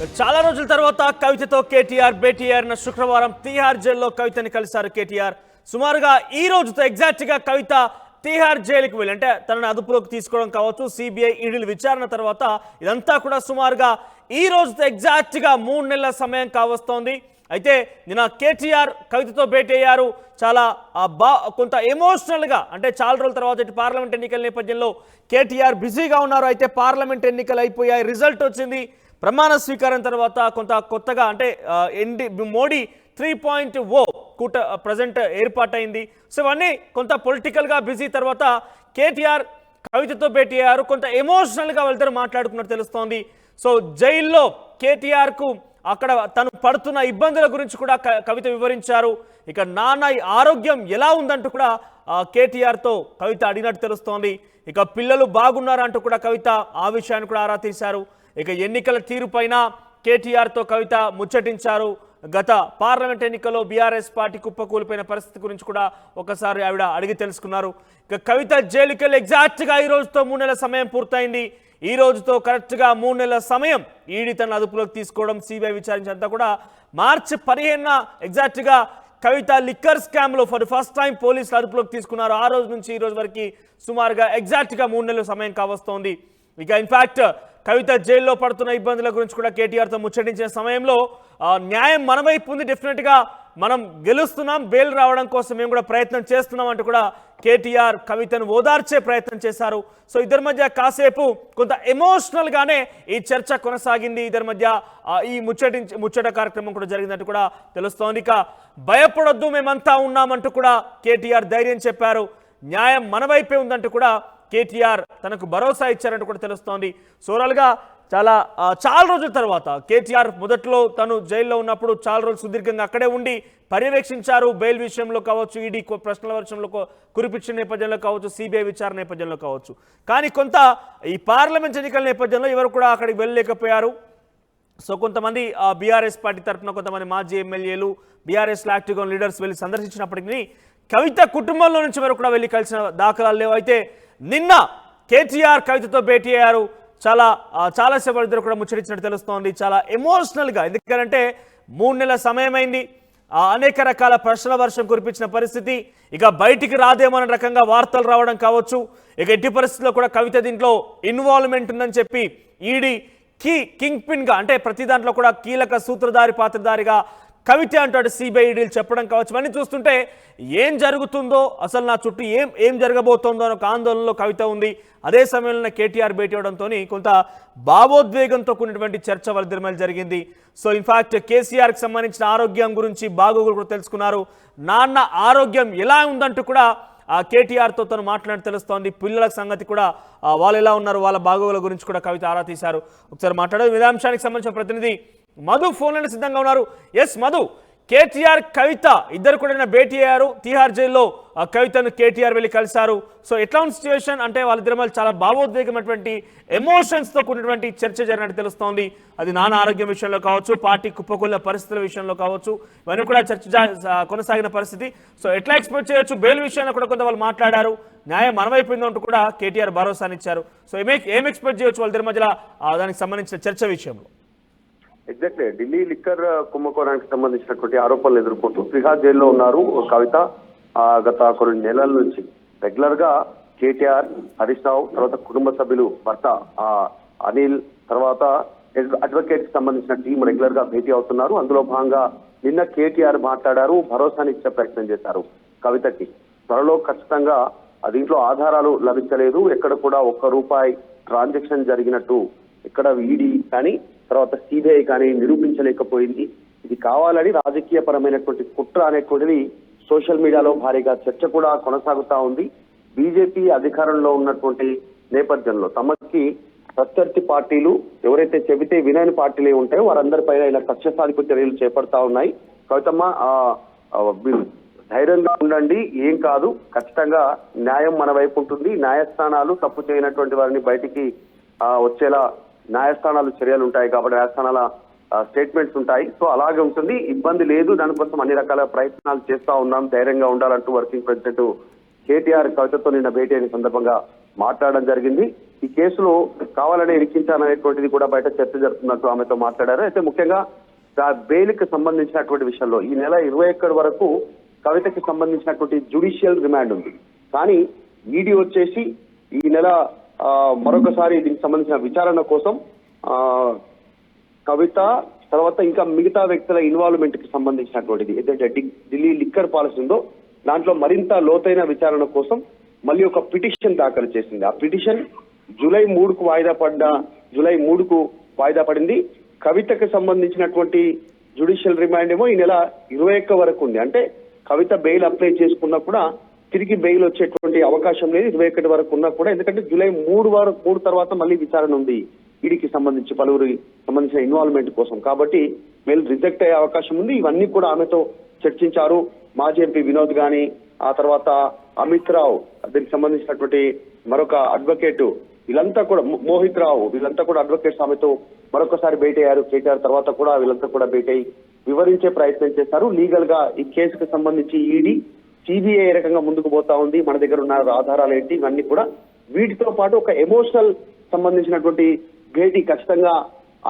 చాలా రోజుల తర్వాత కవితతో కేటీఆర్ భేటీ న శుక్రవారం తీహార్ జైల్లో కవితని కలిశారు కేటీఆర్. సుమారుగా ఈ రోజుతో ఎగ్జాక్ట్గా కవిత తీహార్ జైలుకి వెళ్ళి అంటే తనను అదుపులోకి తీసుకోవడం కావచ్చు సిబిఐ ఈడీలు విచారణ తర్వాత ఇదంతా కూడా సుమారుగా ఈ రోజుతో ఎగ్జాక్ట్గా మూడు నెలల సమయం కావస్తోంది. అయితే నిన్న కేటీఆర్ కవితతో భేటీ అయ్యారు. చాలా బా కొంత ఎమోషనల్గా అంటే చాలా రోజుల తర్వాత ఇటు పార్లమెంట్ ఎన్నికల నేపథ్యంలో కేటీఆర్ బిజీగా ఉన్నారు. అయితే పార్లమెంట్ ఎన్నికలు అయిపోయాయి. రిజల్ట్ వచ్చింది. ప్రమాణ స్వీకారం తర్వాత కొంత కొత్తగా అంటే ND Modi three point O కూట present ఏర్పాటైంది. సో ఇవన్నీ కొంత పొలిటికల్గా బిజీ తర్వాత కేటీఆర్ కవితతో భేటీ అయ్యారు. కొంత ఎమోషనల్గా వెళ్తారు మాట్లాడుకున్నట్టు తెలుస్తోంది. సో జైల్లో కేటీఆర్కు అక్కడ తను పడుతున్న ఇబ్బందుల గురించి కూడా క- కవిత వివరించారు. ఇక నాన్న ఆరోగ్యం ఎలా ఉందంటూ కూడా కేటీఆర్తో కవిత అడిగినట్టు తెలుస్తోంది. ఇక పిల్లలు బాగున్నారంటూ కూడా కవిత ఆ విషయాన్ని కూడా ఆరా తీశారు. ఇక ఎన్నికల తీరుపైన కేటీఆర్తో కవిత ముచ్చటించారు. గత పార్లమెంట్ ఎన్నికల్లో బీఆర్ఎస్ పార్టీ కుప్పకూలిపోయిన పరిస్థితి గురించి కూడా ఒకసారి ఆవిడ అడిగి తెలుసుకున్నారు. ఇక కవిత జైలుకి వెళ్ళి ఎగ్జాక్ట్గా ఈ రోజుతో మూడు నెలల సమయం పూర్తయింది. ఈ రోజుతో కరెక్ట్గా మూడు నెలల సమయం ఈడీ తన అదుపులోకి తీసుకోవడం సిబిఐ విచారించంతా కూడా మార్చి పదిహేనున ఎగ్జాక్ట్గా కవిత లిక్కర్ స్కామ్లో ఫర్ ఫస్ట్ టైం పోలీసులు అదుపులోకి తీసుకున్నారు. ఆ రోజు నుంచి ఈ రోజు వరకు సుమారుగా ఎగ్జాక్ట్గా మూడు నెలల సమయం కావస్తోంది. ఇక ఇన్ఫాక్ట్ కవిత జైల్లో పడుతున్న ఇబ్బందుల గురించి కూడా కేటీఆర్తో ముచ్చటించిన సమయంలో న్యాయం మన వైపు ఉంది డెఫినెట్గా మనం గెలుస్తున్నాం బెయిల్ రావడం కోసం మేము కూడా ప్రయత్నం చేస్తున్నాం అంటూ కూడా కేటీఆర్ కవితను ఓదార్చే ప్రయత్నం చేశారు. సో ఇద్దరి మధ్య కాసేపు కొంత ఎమోషనల్గానే ఈ చర్చ కొనసాగింది. ఇద్దరి మధ్య ఈ ముచ్చటి ముచ్చట కార్యక్రమం కూడా జరిగిందంటూ కూడా తెలుస్తోంది. ఇక భయపడొద్దు మేమంతా ఉన్నామంటూ కూడా కేటీఆర్ ధైర్యం చెప్పారు. న్యాయం మన వైపే ఉందంటూ కూడా కేటీఆర్ తనకు భరోసా ఇచ్చారంటూ కూడా తెలుస్తోంది. సోరల్గా చాలా చాలా రోజుల తర్వాత కేటీఆర్ మొదట్లో తను జైల్లో ఉన్నప్పుడు చాలా రోజులు సుదీర్ఘంగా అక్కడే ఉండి పర్యవేక్షించారు. బెయిల్ విషయంలో కావచ్చు ఈడీ ప్రశ్నల వర్షంలో కురిపించిన నేపథ్యంలో కావచ్చు సిబిఐ విచారణ నేపథ్యంలో కావచ్చు. కానీ కొంత ఈ పార్లమెంట్ ఎన్నికల నేపథ్యంలో ఎవరు కూడా అక్కడికి వెళ్ళలేకపోయారు. సో కొంతమంది బీఆర్ఎస్ పార్టీ తరఫున కొంతమంది మాజీ ఎమ్మెల్యేలు బీఆర్ఎస్ యాక్టివ్గా లీడర్స్ వెళ్ళి సందర్శించినప్పటికీ కవిత కుటుంబంలో నుంచి వరకు కూడా వెళ్ళి కలిసిన దాఖలాలు లేవు. అయితే నిన్న కేటీఆర్ కవితతో భేటీ అయ్యారు. చాలా చాలాసేపు ఇద్దరు కూడా ముచ్చరించినట్టు తెలుస్తోంది. చాలా ఎమోషనల్గా ఎందుకంటే మూడు నెలల సమయమైంది. అనేక రకాల ప్రశ్నల వర్షం కురిపించిన పరిస్థితి. ఇక బయటికి రాదేమో అనే రకంగా వార్తలు రావడం కావచ్చు. ఇక ఎట్టి పరిస్థితుల్లో కూడా కవిత దీంట్లో ఇన్వాల్వ్మెంట్ ఉందని చెప్పి ఈడీ కీ కింగ్ పిన్గా అంటే ప్రతి దాంట్లో కూడా కీలక సూత్రధారి పాత్రధారిగా కవిత అంటాడు సిబిఐడీలు చెప్పడం కావచ్చు. ఇవన్నీ చూస్తుంటే ఏం జరుగుతుందో అసలు నా చుట్టూ ఏం ఏం జరగబోతోందో అని ఒక ఆందోళనలో కవిత ఉంది. అదే సమయంలో కేటీఆర్ భేటీ అవడంతో కొంత భావోద్వేగంతో కూడినటువంటి చర్చ వాళ్ళిద్దరి మధ్య జరిగింది. సో ఇన్ఫాక్ట్ కేసీఆర్కి సంబంధించిన ఆరోగ్యం గురించి బాగోగులు కూడా తెలుసుకున్నారు. నాన్న ఆరోగ్యం ఎలా ఉందంటూ కూడా ఆ కేటీఆర్తో తను మాట్లాడి తెలుస్తోంది. పిల్లల సంగతి కూడా వాళ్ళు ఎలా ఉన్నారు వాళ్ళ బాగోగుల గురించి కూడా కవిత ఆరా తీశారు. ఒకసారి మాట్లాడే విధాంశానికి సంబంధించిన ప్రతినిధి మధు ఫోన్లను సిద్ధంగా ఉన్నారు. ఎస్ మధు కేటీఆర్ కవిత ఇద్దరు కూడా భేటీ అయ్యారు. తీహార్ జైల్లో ఆ కవితను కేటీఆర్ వెళ్ళి కలిశారు. సో ఎట్లా ఉంది సిచ్యువేషన్ అంటే వాళ్ళిద్దరి మధ్య చాలా భావోద్వేగమైనటువంటి ఎమోషన్స్తో కూడినటువంటి చర్చ జరిగినట్టు తెలుస్తోంది. అది నాన్న ఆరోగ్యం విషయంలో కావచ్చు పార్టీ కుప్పకొల్ల పరిస్థితుల విషయంలో కావచ్చు ఇవన్నీ కూడా చర్చ కొనసాగిన పరిస్థితి. సో ఎట్లా ఎక్స్పెక్ట్ చేయొచ్చు? బెయిల్ విషయంలో కూడా కొంత వాళ్ళు మాట్లాడారు. న్యాయం మనమైపోయింది అంటూ కూడా కేటీఆర్ భరోసానిచ్చారు. సో ఏమే ఏం ఎక్స్పెక్ట్ చేయొచ్చు వాళ్ళిద్దరి మధ్యలో? దానికి సంబంధించిన చర్చ విషయంలో. ఎగ్జాక్ట్లీ ఢిల్లీ లిక్కర్ కుంభకోణానికి సంబంధించినటువంటి ఆరోపణలు ఎదుర్కొంటూ తిహార్ జైల్లో ఉన్నారు కవిత గత కొన్ని నెలల నుంచి. రెగ్యులర్గా కేటీఆర్ హరీష్ రావు తర్వాత కుటుంబ సభ్యులు భర్త అనిల్ తర్వాత అడ్వకేట్కి సంబంధించిన టీం రెగ్యులర్గా భేటీ అవుతున్నారు. అందులో భాగంగా నిన్న కేటీఆర్ మాట్లాడారు భరోసాని ఇచ్చే ప్రయత్నం చేశారు కవితకి. త్వరలో ఖచ్చితంగా దీంట్లో ఆధారాలు లభించలేదు. ఎక్కడ కూడా ఒక్క రూపాయి ట్రాన్సాక్షన్ జరిగినట్టు ఇక్కడ ఈడీ కానీ తర్వాత సిబిఐ కానీ నిరూపించలేకపోయింది. ఇది కావాలని రాజకీయ పరమైనటువంటి కుట్ర అనేటువంటిది సోషల్ మీడియాలో భారీగా చర్చ కూడా కొనసాగుతా ఉంది. బీజేపీ అధికారంలో ఉన్నటువంటి నేపథ్యంలో తమకి ప్రత్యర్థి పార్టీలు ఎవరైతే చెబితే వినని పార్టీలే ఉంటాయో వారందరిపైన ఇలా కక్ష సాధింపు చర్యలు చేపడతా ఉన్నాయి. కవితమ్మ ఆ, ధైర్యంగా ఉండండి ఏం కాదు ఖచ్చితంగా న్యాయం మన వైపు ఉంటుంది. న్యాయస్థానాలు తప్పు చేయనటువంటి వారిని బయటికి వచ్చేలా న్యాయస్థానాలు చర్యలు ఉంటాయి కాబట్టి న్యాయస్థానాల స్టేట్మెంట్స్ ఉంటాయి. సో అలాగే ఉంటుంది. ఇబ్బంది లేదు. దానికోసం అన్ని రకాల ప్రయత్నాలు చేస్తా ఉన్నాం. ధైర్యంగా ఉండాలంటూ వర్కింగ్ ప్రెసిడెంట్ కేటీఆర్ కవితతో నిన్న భేటీ అయిన సందర్భంగా మాట్లాడడం జరిగింది. ఈ కేసులో కావాలనే ఇరికించాలనేటువంటిది కూడా బయట చర్చ జరుపుతున్నట్టు ఆమెతో మాట్లాడారు. అయితే ముఖ్యంగా బెయిల్కి సంబంధించినటువంటి విషయంలో ఈ నెల ఇరవై ఒక్కటి వరకు కవితకి సంబంధించినటువంటి జుడిషియల్ రిమాండ్ ఉంది. కానీ ఈడీ వచ్చేసి ఈ నెల మరొకసారి దీనికి సంబంధించిన విచారణ కోసం కవిత తర్వాత ఇంకా మిగతా వ్యక్తుల ఇన్వాల్వ్మెంట్కి సంబంధించినటువంటిది ఏదైతే ఢిల్లీ లిక్కర్ పాలసీ ఉందో దాంట్లో మరింత లోతైన విచారణ కోసం మళ్ళీ ఒక పిటిషన్ దాఖలు చేసింది. ఆ పిటిషన్ జూలై మూడుకు వాయిదా పడ్డ జూలై మూడుకు వాయిదా పడింది. కవితకు సంబంధించినటువంటి జుడిషియల్ రిమాండ్ ఏమో ఈ నెల ఇరవై ఒక్క వరకు ఉంది. అంటే కవిత బెయిల్ అప్లై చేసుకున్నా కూడా తిరిగి బెయిల్ వచ్చేటువంటి అవకాశం లేదు. ఇరవై ఒకటి వరకు ఉన్నా కూడా. ఎందుకంటే జూలై మూడు వారం మూడు తర్వాత మళ్ళీ విచారణ ఉంది. ఈడీకి సంబంధించి పలువురి సంబంధించిన ఇన్వాల్వ్మెంట్ కోసం. కాబట్టి మెయిల్ రిజెక్ట్ అయ్యే అవకాశం ఉంది. ఇవన్నీ కూడా ఆమెతో చర్చించారు. మాజీ ఎంపీ వినోద్ గాని ఆ తర్వాత అమిత్ రావు దీనికి సంబంధించినటువంటి మరొక అడ్వకేట్ వీళ్ళంతా కూడా మోహిత్ రావు వీళ్ళంతా కూడా అడ్వకేట్స్ ఆమెతో మరొకసారి భేటీ అయ్యారు. కేటీఆర్ తర్వాత కూడా వీళ్ళంతా కూడా భేటీ అయ్యి వివరించే ప్రయత్నం చేశారు. లీగల్గా ఈ కేసుకు సంబంధించి ఈడీ సిబిఐ ఏ రకంగా ముందుకు పోతా ఉంది మన దగ్గర ఉన్న ఆధారాలు ఏంటి ఇవన్నీ కూడా వీటితో పాటు ఒక ఎమోషనల్ సంబంధించినటువంటి భేటీ ఖచ్చితంగా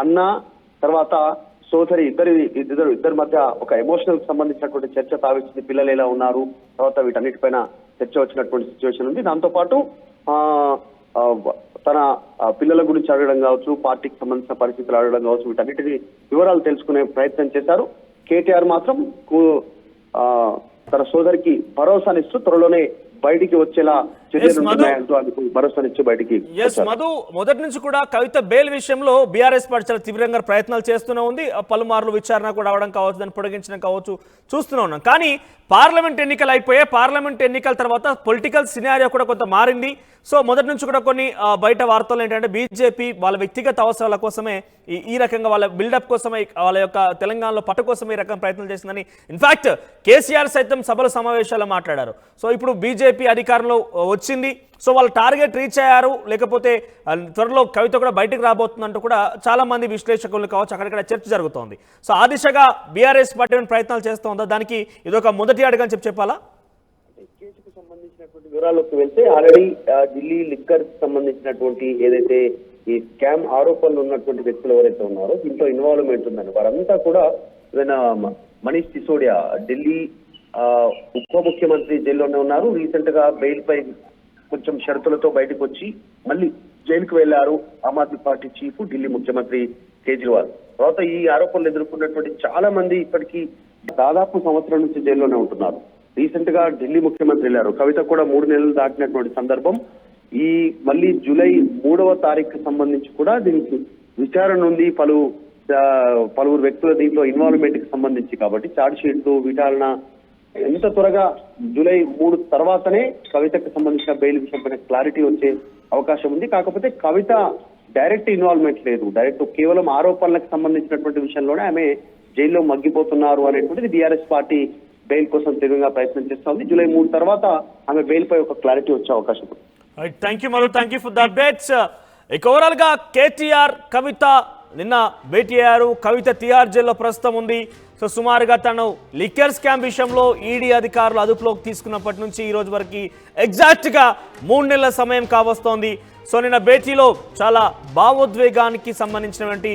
అన్న తర్వాత సోదరి ఇద్దరి ఇద్దరు ఇద్దరి మధ్య ఒక ఎమోషనల్ సంబంధించినటువంటి చర్చ తావిస్తుంది పిల్లలు ఎలా ఉన్నారు తర్వాత వీటన్నిటిపైన చర్చ వచ్చినటువంటి సిచ్యువేషన్ ఉంది. దాంతో పాటు తన పిల్లల గురించి అడగడం కావచ్చు పార్టీకి సంబంధించిన పరిస్థితులు అడగడం కావచ్చు వీటన్నిటిని వివరాలు తెలుసుకునే ప్రయత్నం చేశారు. కేటీఆర్ మాత్రం తన సోదరికి భరోసానిస్తూ త్వరలోనే బయటికి వచ్చేలా అందుకు భరోసానిచ్చి బయటికి ఎస్. మధు. మొదటి నుంచి కూడా కవిత బెయిల్ విషయంలో బీఆర్ఎస్ పార్టీ చాలా తీవ్రంగా ప్రయత్నాలు చేస్తూనే ఉంది. పలుమార్లు విచారణ కూడా అవడం కావచ్చు దాన్ని పొడిగించడం కావచ్చు చూస్తూనే ఉన్నాం. కానీ పార్లమెంట్ ఎన్నికలు అయిపోయాయి. పార్లమెంట్ ఎన్నికల తర్వాత పొలిటికల్ సినారియో కూడా కొంత మారింది. సో మొదటి నుంచి కూడా కొన్ని బయట వార్తలు ఏంటంటే బీజేపీ వాళ్ళ వ్యక్తిగత అవసరాల కోసమే ఈ ఈ రకంగా వాళ్ళ బిల్డప్ కోసమే వాళ్ళ యొక్క తెలంగాణలో పట్టు కోసం ఈ రకం ప్రయత్నం చేసిందని. ఇన్ఫాక్ట్ కేసీఆర్ సైతం సభల సమావేశాల్లో మాట్లాడారు. సో ఇప్పుడు బీజేపీ అధికారంలో వచ్చింది. సో వాళ్ళు టార్గెట్ రీచ్ అయ్యారు. లేకపోతే త్వరలో కవిత కూడా బయటకు రాబోతుందంటూ కూడా చాలా మంది విశ్లేషకులు కావచ్చు అక్కడక్కడ చర్చ జరుగుతోంది. సో ఆ దిశగా బీఆర్ఎస్ పార్టీ ప్రయత్నాలు చేస్తోందా? దానికి ఇదొక మొదటి అడుగు చెప్పి చెప్పాలా? కేసుకు సంబంధించినటువంటి వివరాల్లోకి వెళ్తే ఆల్రెడీ ఢిల్లీ లిక్కర్ సంబంధించినటువంటి ఏదైతే ఈ స్కామ్ ఆరోపణలు ఉన్నటువంటి వ్యక్తులు ఎవరైతే ఉన్నారో దీంట్లో ఇన్వాల్వ్మెంట్ ఉందని వారంతా కూడా ఏదైనా మనీష్ సిసోడియా ఢిల్లీ ఉప ముఖ్యమంత్రి జైల్లోనే ఉన్నారు. రీసెంట్గా బెయిల్ పై కొంచెం షరతులతో బయటకు వచ్చి మళ్ళీ జైలుకు వెళ్ళారు ఆమ్ ఆద్మీ పార్టీ చీఫ్ ఢిల్లీ ముఖ్యమంత్రి కేజ్రీవాల్. తర్వాత ఈ ఆరోపణలు ఎదుర్కొన్నటువంటి చాలా మంది ఇప్పటికీ దాదాపు సంవత్సరం నుంచి జైల్లోనే ఉంటున్నారు. రీసెంట్గా ఢిల్లీ ముఖ్యమంత్రి వెళ్ళారు. కవిత కూడా మూడు నెలలు దాటినటువంటి సందర్భం. ఈ మళ్ళీ జూలై మూడవ తారీఖు సంబంధించి కూడా దీనికి విచారణ ఉంది. పలు పలువురు వ్యక్తుల దీంట్లో ఇన్వాల్వ్మెంట్కి సంబంధించి కాబట్టి చార్జ్ షీట్లు విచారణ ఎంత త్వరగా జూలై మూడు తర్వాతనే కవితకు సంబంధించిన బెయిల్ విషయంపైన క్లారిటీ వచ్చే అవకాశం ఉంది. కాకపోతే కవిత డైరెక్ట్ ఇన్వాల్వ్మెంట్ లేదు. డైరెక్ట్ కేవలం ఆరోపణలకు సంబంధించినటువంటి విషయంలోనే ఆమె జైల్లో మగ్గిపోతున్నారు అనేటువంటిది బీఆర్ఎస్ పార్టీ బెయిల్ కోసం తీవ్రంగా ప్రయత్నం చేస్తోంది జూలై మూడు తర్వాత ఆమె బెయిల్ పై ఒక క్లారిటీ వచ్చే అవకాశం ఉంది. థ్యాంక్ యూ మరో thank you for the updates ఇక ఓవరాల్గా కేటీఆర్ కవిత నిన్న భేటీ అయ్యారు. కవిత తిహార్ జైల్లో ప్రస్తుతం ఉంది. సో సుమారుగా తను లిక్కర్ స్కామ్ విషయంలో ఈడీ అధికారులు అదుపులోకి తీసుకున్నప్పటి నుంచి ఈ రోజు వరకు ఎగ్జాక్ట్గా మూడు నెలల సమయం కావస్తోంది. సో నిన్న భేటీలో చాలా భావోద్వేగానికి సంబంధించినటువంటి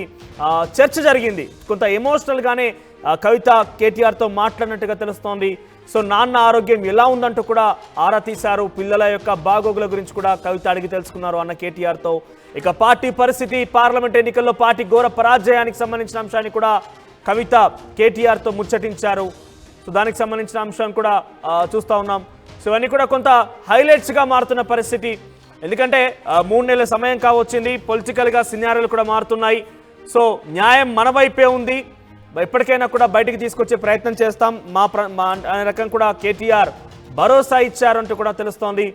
చర్చ జరిగింది. కొంత ఎమోషనల్గానే కవిత కేటీఆర్తో మాట్లాడినట్టుగా తెలుస్తోంది. సో నాన్న ఆరోగ్యం ఎలా ఉందంటూ కూడా ఆరా తీశారు. పిల్లల యొక్క బాగోగుల గురించి కూడా కవిత అడిగి తెలుసుకున్నారు అన్న కేటీఆర్తో. ఇక పార్టీ పరిస్థితి పార్లమెంట్ ఎన్నికల్లో పార్టీ ఘోర పరాజయానికి సంబంధించిన అంశాన్ని కూడా కవిత కేటీఆర్తో ముచ్చటించారు. సో దానికి సంబంధించిన అంశం కూడా చూస్తూ ఉన్నాం. సో ఇవన్నీ కూడా కొంత హైలైట్స్గా మారుతున్న పరిస్థితి. ఎందుకంటే మూడు నెలల సమయం కావచ్చింది. పొలిటికల్గా సినారీలు కూడా మారుతున్నాయి. సో న్యాయం మన వైపే ఉంది. ఎప్పటికైనా కూడా బయటికి తీసుకొచ్చే ప్రయత్నం చేస్తాం. మా ప్ర మా అనే రకం కూడా కేటీఆర్ భరోసా ఇచ్చారంటూ కూడా తెలుస్తోంది.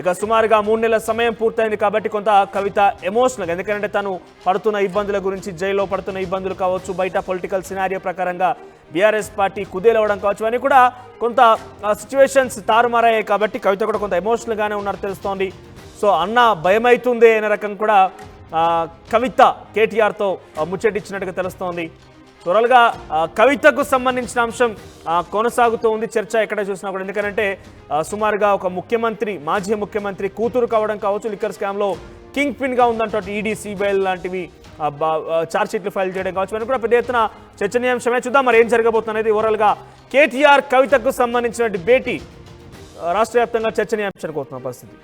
ఇక సుమారుగా మూడు నెలల సమయం పూర్తయింది కాబట్టి కొంత కవిత ఎమోషనల్ ఎందుకంటే తను పడుతున్న ఇబ్బందుల గురించి జైల్లో పడుతున్న ఇబ్బందులు కావచ్చు బయట పొలిటికల్ సినారియో ప్రకారంగా బీఆర్ఎస్ పార్టీ కుదేలవడం కావచ్చు అని కూడా కొంత సిచ్యువేషన్స్ తారుమారయ్యాయి కాబట్టి కవిత కూడా కొంత ఎమోషనల్గానే ఉన్నారు తెలుస్తోంది. సో అన్న భయమైతుంది అనే రకం కూడా కవిత కేటీఆర్తో ముచ్చటిచ్చినట్టుగా తెలుస్తోంది. త్వరగా కవితకు సంబంధించిన అంశం కొనసాగుతూ ఉంది చర్చ ఎక్కడ చూసినా కూడా. ఎందుకంటే సుమారుగా ఒక ముఖ్యమంత్రి మాజీ ముఖ్యమంత్రి కూతురు కావడం కావచ్చు లిక్కర్ స్కామ్లో కింగ్ పిన్గా ఉందంటే ఈడీ సిబిఐ లాంటివి ఆ, బా- షీట్లు ఫైల్ చేయడం కావచ్చు. అని కూడా పెద్ద ఎత్తున చర్చనీయాంశమే. చూద్దాం మరి ఏం జరగబోతుంది అనేది ఓవరాల్గా కేటీఆర్ కవితకు సంబంధించిన భేటీ రాష్ట్ర వ్యాప్తంగా చర్చనీయాంశానికి అవుతున్న పరిస్థితి.